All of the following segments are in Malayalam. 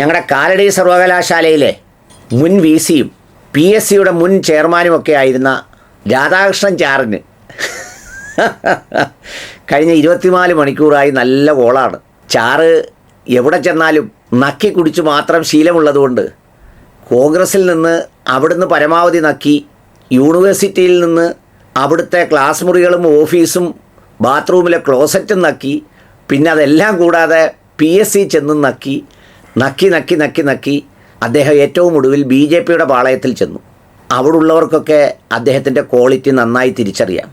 ഞങ്ങളുടെ കാലടി സർവകലാശാലയിലെ മുൻ വി സിയും പി എസ് സിയുടെ മുൻ ചെയർമാനും ഒക്കെ ആയിരുന്ന രാധാകൃഷ്ണൻ ചാറിന് കഴിഞ്ഞ ഇരുപത്തിനാല് മണിക്കൂറായി നല്ല കോളാണ്. ചാറ് എവിടെ ചെന്നാലും നക്കി കുടിച്ച് മാത്രം ശീലമുള്ളതുകൊണ്ട് കോൺഗ്രസിൽ നിന്ന് അവിടുന്ന് പരമാവധി നക്കി യൂണിവേഴ്സിറ്റിയിൽ നിന്ന് അവിടുത്തെ ക്ലാസ് മുറികളും ഓഫീസും ബാത്റൂമിലെ ക്ലോസറ്റും നക്കി പിന്നെ അതെല്ലാം കൂടാതെ പി എസ് സി ചെന്നും നക്കി നക്കി നക്കി നക്കി നക്കി അദ്ദേഹം ഏറ്റവും ഒടുവിൽ ബി ജെ പിയുടെ പാളയത്തിൽ ചെന്നു. അവിടെ ഉള്ളവർക്കൊക്കെ അദ്ദേഹത്തിന്റെ ക്വാളിറ്റി നന്നായി തിരിച്ചറിയാം.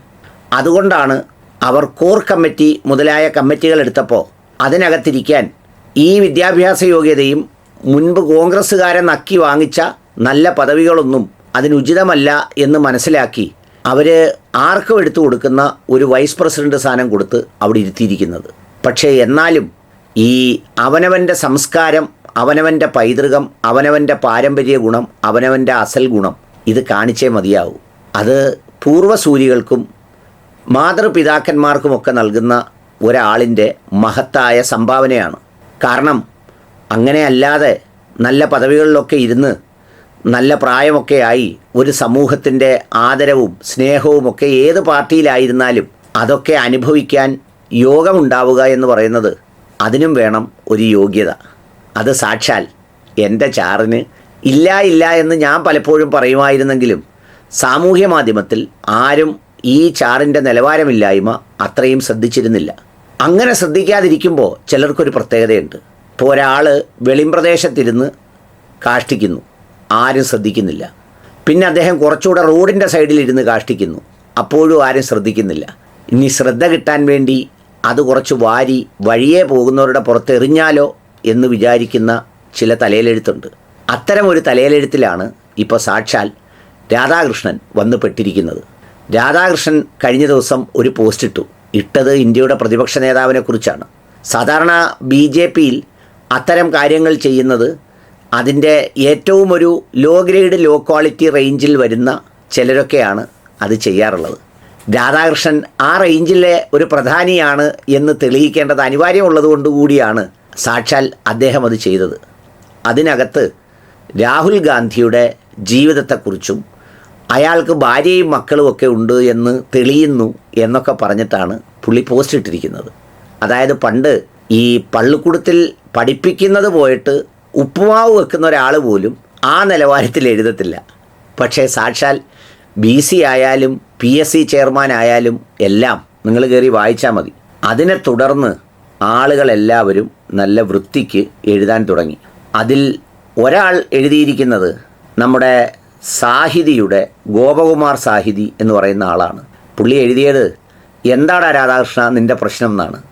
അതുകൊണ്ടാണ് അവർ കോർ കമ്മിറ്റി മുതലായ കമ്മിറ്റികൾ എടുത്തപ്പോൾ അതിനകത്തിരിക്കാൻ ഈ വിദ്യാഭ്യാസ യോഗ്യതയും മുൻപ് കോൺഗ്രസ്സുകാരെ നക്കി വാങ്ങിച്ച നല്ല പദവികളൊന്നും അതിനുചിതമല്ല എന്ന് മനസ്സിലാക്കി അവർ ആർക്കും എടുത്തു കൊടുക്കുന്ന ഒരു വൈസ് പ്രസിഡന്റ് സ്ഥാനം കൊടുത്ത് അവിടെ ഇരുത്തിയിരിക്കുന്നത്. പക്ഷേ എന്നാലും ഈ അവനവന്റെ സംസ്കാരം അവനവന്റെ പൈതൃകം അവനവന്റെ പാരമ്പര്യ ഗുണം അവനവന്റെ അസൽ ഗുണം ഇത് കാണിച്ചേ മതിയാവൂ. അത് പൂർവസൂരികൾക്കും മാതൃപിതാക്കന്മാർക്കുമൊക്കെ നൽകുന്ന ഒരാളിന്റെ മഹത്തായ സംഭാവനയാണ്. കാരണം അങ്ങനെ അല്ലാതെ നല്ല പദവികളിലൊക്കെ ഇരുന്ന് നല്ല പ്രായമൊക്കെ ആയി ഒരു സമൂഹത്തിന്റെ ആദരവും സ്നേഹവും ഒക്കെ ഏത് പാർട്ടിയിലായിരുന്നാലും അതൊക്കെ അനുഭവിക്കാൻ യോഗമുണ്ടാവുക എന്ന് പറയുന്നത് അതിനും വേണം ഒരു യോഗ്യത. അത് സാക്ഷാൽ എന്റെ ചാറിന് ഇല്ല ഇല്ല എന്ന് ഞാൻ പലപ്പോഴും പറയുമായിരുന്നെങ്കിലും സാമൂഹ്യ മാധ്യമത്തിൽ ആരും ഈ ചാറിന്റെ നിലവാരമില്ലായ്മ അത്രയും ശ്രദ്ധിച്ചിരുന്നില്ല. അങ്ങനെ ശ്രദ്ധിക്കാതിരിക്കുമ്പോൾ ചിലർക്കൊരു പ്രത്യേകതയുണ്ട്. ഇപ്പോൾ ഒരാൾ വെളിമ്പ്രദേശത്തിരുന്ന് കാഷ്ടിക്കുന്നു. ആരും ശ്രദ്ധിക്കുന്നില്ല. പിന്നെ അദ്ദേഹം കുറച്ചുകൂടെ റോഡിന്റെ സൈഡിലിരുന്ന് കാഷ്ടിക്കുന്നു. അപ്പോഴും ആരും ശ്രദ്ധിക്കുന്നില്ല. ഇനി ശ്രദ്ധ കിട്ടാൻ വേണ്ടി അത് കുറച്ച് വാരി വഴിയേ പോകുന്നവരുടെ പുറത്തെറിഞ്ഞാലോ എന്ന് വിചാരിക്കുന്ന ചില തലയിലെഴുത്തുണ്ട്. അത്തരം ഒരു തലയിലെഴുത്തിലാണ് ഇപ്പോൾ സാക്ഷാൽ രാധാകൃഷ്ണൻ വന്നുപെട്ടിരിക്കുന്നത്. രാധാകൃഷ്ണൻ കഴിഞ്ഞ ദിവസം ഒരു പോസ്റ്റ് ഇട്ടു ഇട്ടത് ഇന്ത്യയുടെ പ്രതിപക്ഷ നേതാവിനെക്കുറിച്ചാണ് സാധാരണ ബി ജെ പിയിൽ അത്തരം കാര്യങ്ങൾ ചെയ്യുന്നത് അതിന്റെ ഏറ്റവും ഒരു ലോ ഗ്രേഡ് ലോ ക്വാളിറ്റി റേഞ്ചിൽ വരുന്ന ചിലരൊക്കെയാണ് അത് ചെയ്യാറുള്ളത്. രാധാകൃഷ്ണൻ ആ റേഞ്ചിലെ ഒരു പ്രധാനിയാണ് എന്ന് തെളിയിക്കേണ്ടത് അനിവാര്യമുള്ളത് കൂടിയാണ് സാക്ഷാൽ അദ്ദേഹം അത് ചെയ്തത്. അതിനകത്ത് രാഹുൽ ഗാന്ധിയുടെ ജീവിതത്തെക്കുറിച്ചും അയാൾക്ക് ഭാര്യയും മക്കളും ഒക്കെ ഉണ്ട് എന്ന് തെളിയുന്നു എന്നൊക്കെ പറഞ്ഞിട്ടാണ് പുള്ളി പോസ്റ്റ് ഇട്ടിരിക്കുന്നത്. അതായത് പണ്ട് ഈ പള്ളിക്കൂടത്തിൽ പഠിപ്പിക്കുന്നത് പോയിട്ട് ഉപ്പുമാവ് വെക്കുന്ന ഒരാൾ പോലും ആ നിലവാരത്തിൽ എഴുതത്തില്ല. പക്ഷേ സാക്ഷാൽ ബി സി ആയാലും പി എസ് സി ചെയർമാൻ ആയാലും എല്ലാം നിങ്ങൾ കയറി വായിച്ചാൽ മതി. അതിനെ തുടർന്ന് ആളുകളെല്ലാവരും നല്ല വൃത്തിക്ക് എഴുതാൻ തുടങ്ങി. അതിൽ ഒരാൾ എഴുതിയിരിക്കുന്നത് നമ്മുടെ സാഹിതിയുടെ ഗോപകുമാർ സാഹിതി എന്ന് പറയുന്ന ആളാണ്. പുള്ളി എഴുതിയത് എന്താണ് രാധാകൃഷ്ണ നിന്റെ പ്രശ്നം എന്നാണ്.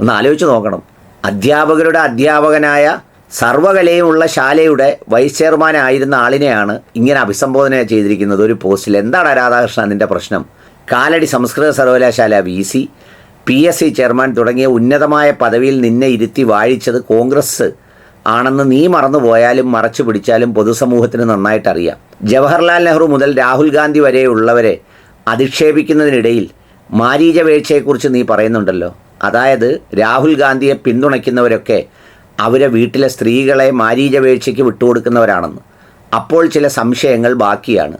ഒന്ന് ആലോചിച്ച് നോക്കണം. അധ്യാപകരുടെ അധ്യാപകനായ സർവകലയുമുള്ള ശാലയുടെ വൈസ് ചെയർമാൻ ആയിരുന്ന ആളിനെയാണ് ഇങ്ങനെ അഭിസംബോധന ചെയ്തിരിക്കുന്നത്. ഒരു പോസ്റ്റിൽ എന്താണ് രാധാകൃഷ്ണൻ നിന്റെ പ്രശ്നം? കാലടി സംസ്കൃത സർവകലാശാല V C P S C chairman തുടങ്ങിയ ഉന്നതമായ പദവിയിൽ നിന്നെ ഇരുത്തി വാഴിച്ചത് കോൺഗ്രസ് ആണെന്ന് നീ മറന്നു പോയാലും മറച്ചു പിടിച്ചാലും പൊതുസമൂഹത്തിന് നന്നായിട്ട് അറിയാം. ജവഹർലാൽ നെഹ്റു മുതൽ രാഹുൽ ഗാന്ധി വരെയുള്ളവരെ അധിക്ഷേപിക്കുന്നതിനിടയിൽ മാരീച വീഴ്ചയെക്കുറിച്ച് നീ പറയുന്നുണ്ടല്ലോ. അതായത് രാഹുൽ ഗാന്ധിയെ പിന്തുണയ്ക്കുന്നവരൊക്കെ അവരെ വീട്ടിലെ സ്ത്രീകളെ മാരീചപേക്ഷയ്ക്ക് വിട്ടുകൊടുക്കുന്നവരാണെന്ന്. അപ്പോൾ ചില സംശയങ്ങൾ ബാക്കിയാണ്.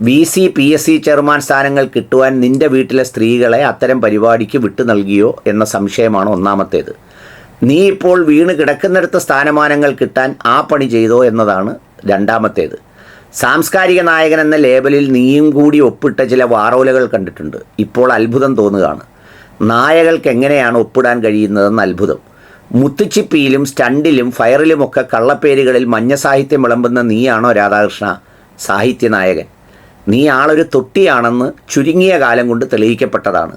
V C P S C chairman സ്ഥാനങ്ങൾ കിട്ടുവാൻ നിന്റെ വീട്ടിലെ സ്ത്രീകളെ അത്തരം പരിപാടിക്ക് വിട്ടു നൽകിയോ എന്ന സംശയമാണ് ഒന്നാമത്തേത്. നീ ഇപ്പോൾ വീണ് കിടക്കുന്നിടത്ത് സ്ഥാനമാനങ്ങൾ കിട്ടാൻ ആ പണി ചെയ്തോ എന്നതാണ് രണ്ടാമത്തേത്. സാംസ്കാരിക നായകൻ എന്ന ലേബലിൽ നീയും കൂടി ഒപ്പിട്ട ചില വാറോലകൾ കണ്ടിട്ടുണ്ട്. ഇപ്പോൾ അത്ഭുതം തോന്നുകയാണ്. നായകൾക്ക് എങ്ങനെയാണ് ഒപ്പിടാൻ കഴിയുന്നതെന്ന് അത്ഭുതം. മുത്തുച്ചിപ്പിയിലും സ്റ്റണ്ടിലും ഫയറിലുമൊക്കെ കള്ളപ്പേരുകളിൽ മഞ്ഞ സാഹിത്യം വിളമ്പുന്ന നീയാണോ രാധാകൃഷ്ണ? സാഹിത്യനായകൻ. നീ ആളൊരു തൊട്ടിയാണെന്ന് ചുരുങ്ങിയ കാലം കൊണ്ട് തെളിയിക്കപ്പെട്ടതാണ്.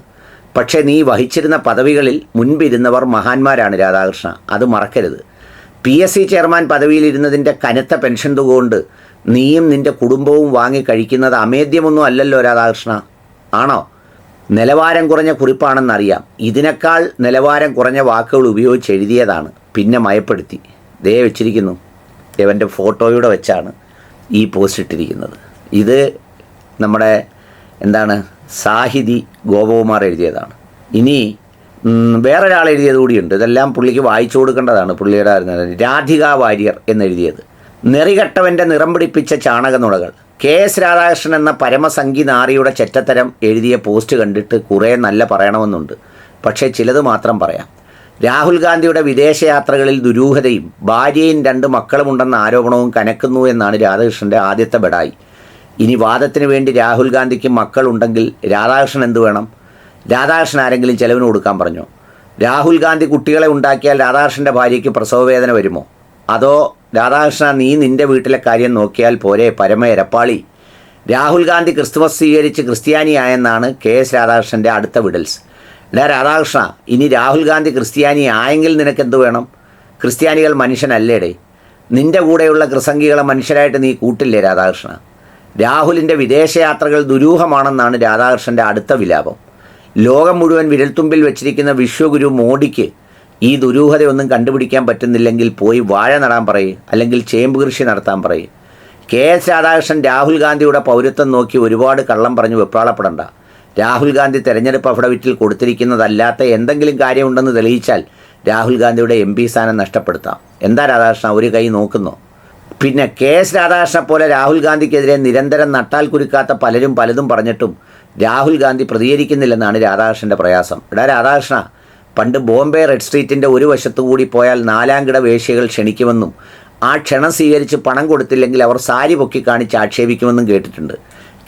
പക്ഷേ നീ വഹിച്ചിരുന്ന പദവികളിൽ മുൻപിരുന്നവർ മഹാന്മാരാണ് രാധാകൃഷ്ണ. അത് മറക്കരുത്. പി എസ് സി ചെയർമാൻ പദവിയിലിരുന്നതിന്റെ കനത്ത പെൻഷൻ തുക കൊണ്ട് നീയും നിന്റെ കുടുംബവും വാങ്ങി കഴിക്കുന്നത് അമേദ്യമൊന്നും അല്ലല്ലോ രാധാകൃഷ്ണ. ആണോ? നിലവാരം കുറഞ്ഞ കുറിപ്പാണെന്നറിയാം. ഇതിനേക്കാൾ നിലവാരം കുറഞ്ഞ വാക്കുകൾ ഉപയോഗിച്ച് എഴുതിയതാണ്. പിന്നെ മയപ്പെടുത്തി. ദേ വെച്ചിരിക്കുന്നു. ഇവന്റെ ഫോട്ടോയുടെ വെച്ചാണ് ഈ പോസ്റ്റ് ഇട്ടിരിക്കുന്നത്. ഇത് നമ്മുടെ എന്താണ്? സാഹിതി ഗോപകുമാർ എഴുതിയതാണ്. ഇനി വേറെ വേറൊരാൾ എഴുതിയത് കൂടിയുണ്ട്. ഇതെല്ലാം പുള്ളിക്ക് വായിച്ചു കൊടുക്കേണ്ടതാണ്. പുള്ളിയുടെ രാധിക വാര്യർ എന്നെഴുതിയത്. നെറികെട്ടവന്റെ നിറം പിടിപ്പിച്ച ചാണകനുളകൾ കെ എസ് രാധാകൃഷ്ണൻ എന്ന പരമസംഗി നാറിയുടെ ചെറ്റത്തരം എഴുതിയ പോസ്റ്റ് കണ്ടിട്ട് കുറേ നല്ല പറയണമെന്നുണ്ട്. പക്ഷേ ചിലത് മാത്രം പറയാം. രാഹുൽ ഗാന്ധിയുടെ വിദേശയാത്രകളിൽ ദുരൂഹതയും ഭാര്യയും രണ്ട് മക്കളുമുണ്ടെന്ന ആരോപണവും കനക്കുന്നു എന്നാണ് രാധാകൃഷ്ണന്റെ ആദ്യത്തെ ബെടായി ഇനി വാദത്തിന് വേണ്ടി രാഹുൽ ഗാന്ധിക്ക് മക്കളുണ്ടെങ്കിൽ രാധാകൃഷ്ണൻ എന്ത് വേണം? രാധാകൃഷ്ണൻ ആരെങ്കിലും ചെലവിന് കൊടുക്കാൻ പറഞ്ഞു? രാഹുൽ ഗാന്ധി കുട്ടികളെ ഉണ്ടാക്കിയാൽ രാധാകൃഷ്ണന്റെ ഭാര്യയ്ക്ക് പ്രസവവേദന വരുമോ? അതോ രാധാകൃഷ്ണ നീ നിന്റെ വീട്ടിലെ കാര്യം നോക്കിയാൽ പോരെ പരമ എരപ്പാളി രാഹുൽ ഗാന്ധി ക്രിസ്തുമസ് സ്വീകരിച്ച് ക്രിസ്ത്യാനിയായെന്നാണ് കെ എസ് രാധാകൃഷ്ണന്റെ അടുത്ത വിടൽസ്. എടാ രാധാകൃഷ്ണ ഇനി രാഹുൽ ഗാന്ധി ക്രിസ്ത്യാനി ആയെങ്കിൽ നിനക്കെന്ത് വേണം? ക്രിസ്ത്യാനികൾ മനുഷ്യനല്ലേടേ. നിന്റെ കൂടെയുള്ള ക്രിസംഗികളെ മനുഷ്യരായിട്ട് നീ കൂട്ടില്ലേ രാധാകൃഷ്ണ? രാഹുലിന്റെ വിദേശയാത്രകൾ ദുരൂഹമാണെന്നാണ് രാധാകൃഷ്ണന്റെ അടുത്ത വിലാപം. ലോകം മുഴുവൻ വിരൽത്തുമ്പിൽ വെച്ചിരിക്കുന്ന വിശ്വഗുരു മോഡിക്ക് ഈ ദുരൂഹതയൊന്നും കണ്ടുപിടിക്കാൻ പറ്റുന്നില്ലെങ്കിൽ പോയി വാഴ നടാൻ പറയും അല്ലെങ്കിൽ ചേമ്പ് കൃഷി നടത്താൻ പറയും. കെ എസ് രാധാകൃഷ്ണൻ രാഹുൽ ഗാന്ധിയുടെ പൗരത്വം നോക്കി ഒരുപാട് കള്ളം പറഞ്ഞു വെപ്രാളപ്പെടണ്ട. രാഹുൽ ഗാന്ധി തെരഞ്ഞെടുപ്പ് അഫിഡവിറ്റിൽ കൊടുത്തിരിക്കുന്നതല്ലാത്ത എന്തെങ്കിലും കാര്യമുണ്ടെന്ന് തെളിയിച്ചാൽ രാഹുൽ ഗാന്ധിയുടെ എം പി സ്ഥാനം നഷ്ടപ്പെടുത്താം. എന്താ രാധാകൃഷ്ണൻ ഒരു കൈ നോക്കുന്നു? പിന്നെ കെ എസ് രാധാകൃഷ്ണനെ പോലെ രാഹുൽ ഗാന്ധിക്കെതിരെ നിരന്തരം നട്ടാൽ കുരുക്കാത്ത പലരും പലതും പറഞ്ഞിട്ടും രാഹുൽ ഗാന്ധി പ്രതികരിക്കുന്നില്ലെന്നാണ് രാധാകൃഷ്ണന്റെ പ്രയാസം. എടാ രാധാകൃഷ്ണ പണ്ട് ബോംബെ റെഡ് സ്ട്രീറ്റിന്റെ ഒരു വശത്തു കൂടി പോയാൽ നാലാംകിട വേശ്യകൾ ക്ഷണിക്കുമെന്നും ആ ക്ഷണം സ്വീകരിച്ച് പണം കൊടുത്തില്ലെങ്കിൽ അവർ സാരി പൊക്കി കാണിച്ച് ആക്ഷേപിക്കുമെന്നും കേട്ടിട്ടുണ്ട്.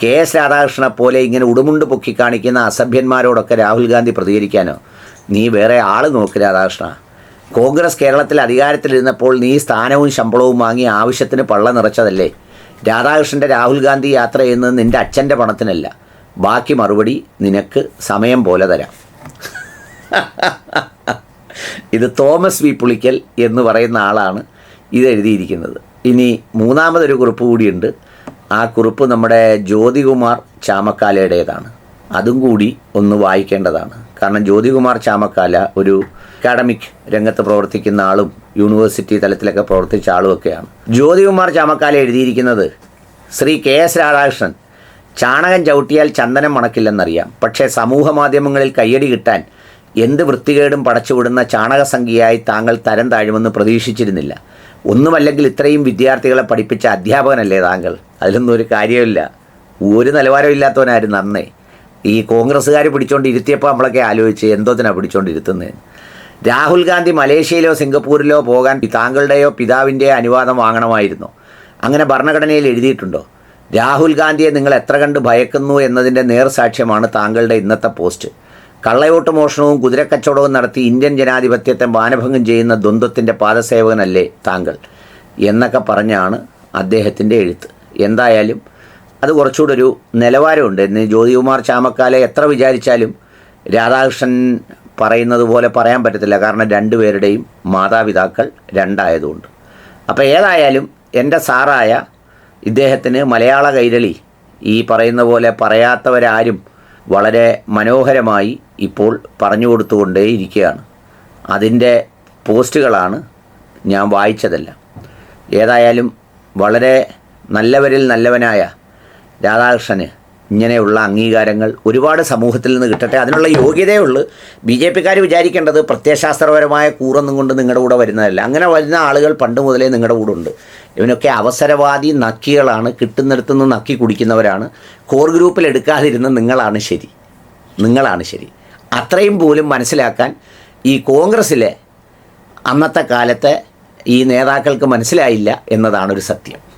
കെ എസ് രാധാകൃഷ്ണനെ പോലെ ഇങ്ങനെ ഉടുമുണ്ട് പൊക്കി കാണിക്കുന്ന അസഭ്യന്മാരോടൊക്കെ രാഹുൽ ഗാന്ധി പ്രതികരിക്കാനോ? നീ വേറെ ആൾ നോക്ക് രാധാകൃഷ്ണ. കോൺഗ്രസ് കേരളത്തിൽ അധികാരത്തിലിരുന്നപ്പോൾ നീ സ്ഥാനവും ശമ്പളവും വാങ്ങി ആവശ്യത്തിന് പള്ള നിറച്ചതല്ലേ? രാധാകൃഷ്ണന്റെ രാഹുൽ ഗാന്ധി യാത്ര ചെയ്യുന്നത് നിന്റെ അച്ഛന്റെ പണത്തിനല്ല. ബാക്കി മറുപടി നിനക്ക് സമയം പോലെ തരാം. ഇത് തോമസ് വി പുളിക്കൽ എന്ന് പറയുന്ന ആളാണ് ഇത് എഴുതിയിരിക്കുന്നത്. ഇനി മൂന്നാമതൊരു കുറിപ്പ് കൂടിയുണ്ട്. ആ കുറിപ്പ് നമ്മുടെ ജ്യോതികുമാർ ചാമക്കാലയുടേതാണ്. അതും കൂടി ഒന്ന് വായിക്കേണ്ടതാണ്. കാരണം ജ്യോതികുമാർ ചാമക്കാല ഒരു അക്കാഡമിക് രംഗത്ത് പ്രവർത്തിക്കുന്ന ആളും യൂണിവേഴ്സിറ്റി തലത്തിലൊക്കെ പ്രവർത്തിച്ച ആളുമൊക്കെയാണ്. ജ്യോതികുമാർ ചാമക്കാല എഴുതിയിരിക്കുന്നത് ശ്രീ കെ എസ് രാധാകൃഷ്ണൻ. ചാണകം ചവിട്ടിയാൽ ചന്ദനം മണക്കില്ലെന്നറിയാം. പക്ഷേ സമൂഹ മാധ്യമങ്ങളിൽ കയ്യടി കിട്ടാൻ എന്ത് വൃത്തികേടും പടച്ചുവിടുന്ന ചാണകസംഖ്യയായി താങ്കൾ തരം താഴുമെന്ന് പ്രതീക്ഷിച്ചിരുന്നില്ല. ഒന്നുമല്ലെങ്കിൽ ഇത്രയും വിദ്യാർത്ഥികളെ പഠിപ്പിച്ച അധ്യാപകനല്ലേ താങ്കൾ? അതിലൊന്നും ഒരു കാര്യമില്ല ഒരു നിലവാരമില്ലാത്തവനായിരുന്നു അന്നേ. ഈ കോൺഗ്രസ്സുകാർ പിടിച്ചോണ്ട് ഇരുത്തിയപ്പോൾ നമ്മളൊക്കെ ആലോചിച്ച് എന്തോത്തിനാണ് പിടിച്ചോണ്ട് ഇരുത്തുന്നത് രാഹുൽ ഗാന്ധി മലേഷ്യയിലോ സിംഗപ്പൂരിലോ പോകാൻ താങ്കളുടെയോ പിതാവിന്റെയോ അനുവാദം വാങ്ങണമായിരുന്നോ. അങ്ങനെ ഭരണഘടനയിൽ എഴുതിയിട്ടുണ്ടോ? രാഹുൽ ഗാന്ധിയെ നിങ്ങൾ എത്ര കണ്ട് ഭയക്കുന്നു എന്നതിന്റെ നേർസാക്ഷ്യമാണ് താങ്കളുടെ ഇന്നത്തെ പോസ്റ്റ്. കള്ളയോട്ട് മോഷണവും കുതിരക്കച്ചവടവും നടത്തി ഇന്ത്യൻ ജനാധിപത്യത്തെ മാനഭംഗം ചെയ്യുന്ന ദ്വന്ദ്വത്തിന്റെ പാദസേവകനല്ലേ താങ്കൾ എന്നൊക്കെ പറഞ്ഞാണ് അദ്ദേഹത്തിന്റെ എഴുത്ത്. എന്തായാലും അത് കുറച്ചുകൂടെ ഒരു നിലവാരമുണ്ട്. എന്ന് ജ്യോതികുമാർ ചാമക്കാലെ എത്ര വിചാരിച്ചാലും രാധാകൃഷ്ണൻ പറയുന്നത് പോലെ പറയാൻ പറ്റത്തില്ല. കാരണം രണ്ടുപേരുടെയും മാതാപിതാക്കൾ രണ്ടായതുകൊണ്ട്. അപ്പോൾ ഏതായാലും എന്റെ സാറായ ഇദ്ദേഹത്തിന് മലയാള കൈരളി ഈ പറയുന്ന പോലെ പറയാത്തവരാരും വളരെ മനോഹരമായി ഇപ്പോൾ പറഞ്ഞു കൊടുത്തുകൊണ്ടേ ഇരിക്കുകയാണ് അതിന്റെ പോസ്റ്റുകളാണ് ഞാൻ വായിച്ചതല്ല. ഏതായാലും വളരെ നല്ലവരിൽ നല്ലവനായ രാധാകൃഷ്ണന് ഇങ്ങനെയുള്ള അംഗീകാരങ്ങൾ ഒരുപാട് സമൂഹത്തിൽ നിന്ന് കിട്ടട്ടെ. അതിനുള്ള യോഗ്യതയേ ഉള്ളൂ ബി ജെ പിക്കാർ വിചാരിക്കേണ്ടത് പ്രത്യയശാസ്ത്രപരമായ കൂറൊന്നും കൊണ്ട് നിങ്ങളുടെ കൂടെ വരുന്നതല്ല. അങ്ങനെ വരുന്ന ആളുകൾ പണ്ട് മുതലേ നിങ്ങളുടെ കൂടെ ഉണ്ട്. ഇവനൊക്കെ അവസരവാദി നക്കികളാണ്. കിട്ടുന്നിടത്തുനിന്ന് നക്കി കുടിക്കുന്നവരാണ്. കോർ ഗ്രൂപ്പിൽ എടുക്കാതിരുന്ന നിങ്ങളാണ് ശരി. നിങ്ങളാണ് ശരി. അത്രയും പോലും മനസ്സിലാക്കാൻ ഈ കോൺഗ്രസ്സിലെ അന്നത്തെ കാലത്തെ ഈ നേതാക്കൾക്ക് മനസ്സിലായില്ല എന്നതാണ് ഒരു സത്യം.